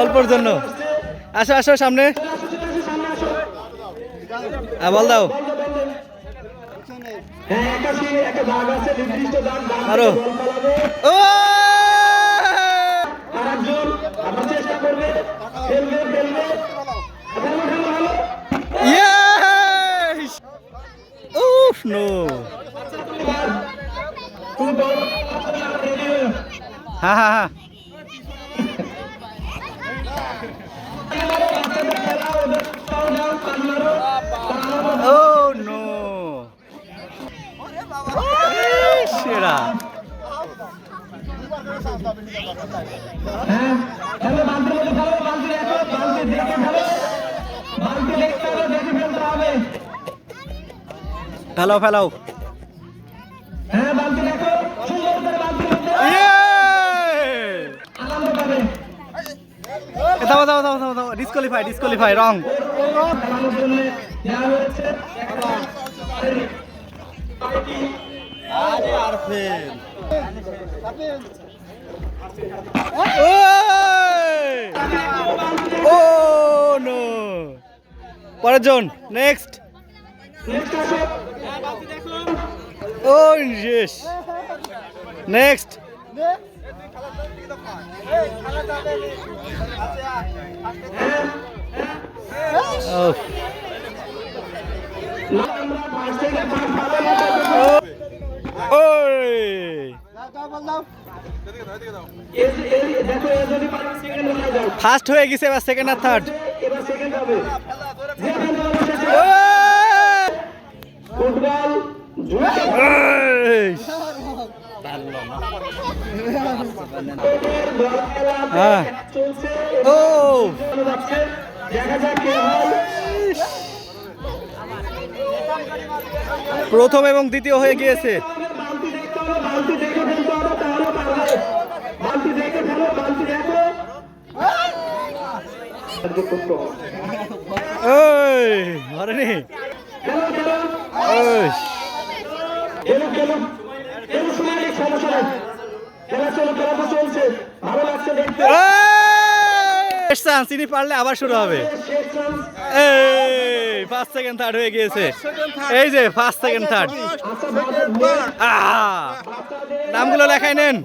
অল্পর জন্য। আসো আসো সামনে। বল দাও। আরও ও! একজন আবার হয়ে হ্যাঁ হ্যাঁ সেরা। হ্যাঁ খেলো দাও দাও দাও দাও দাও ডিসকোয়ালিফাই ডিসকোয়ালিফাই রং ও নো। পরের জন নেক্সট নেক্সট ও শেষ। নেক্সট ফার্স্ট হয়ে গেছে এবার সেকেন্ড আর থার্ড। ফুটবল হ্যাঁ। প্রথম এবং দ্বিতীয় হয়ে গিয়েছে। ধরেনি। শেষ চান্স ইনি পারলে আবার শুরু হবে। শেষ এই ফার্স্ট সেকেন্ড থার্ড হয়ে গিয়েছে। এই যে ফার্স্ট সেকেন্ড থার্ড নামগুলো লেখাই নেন।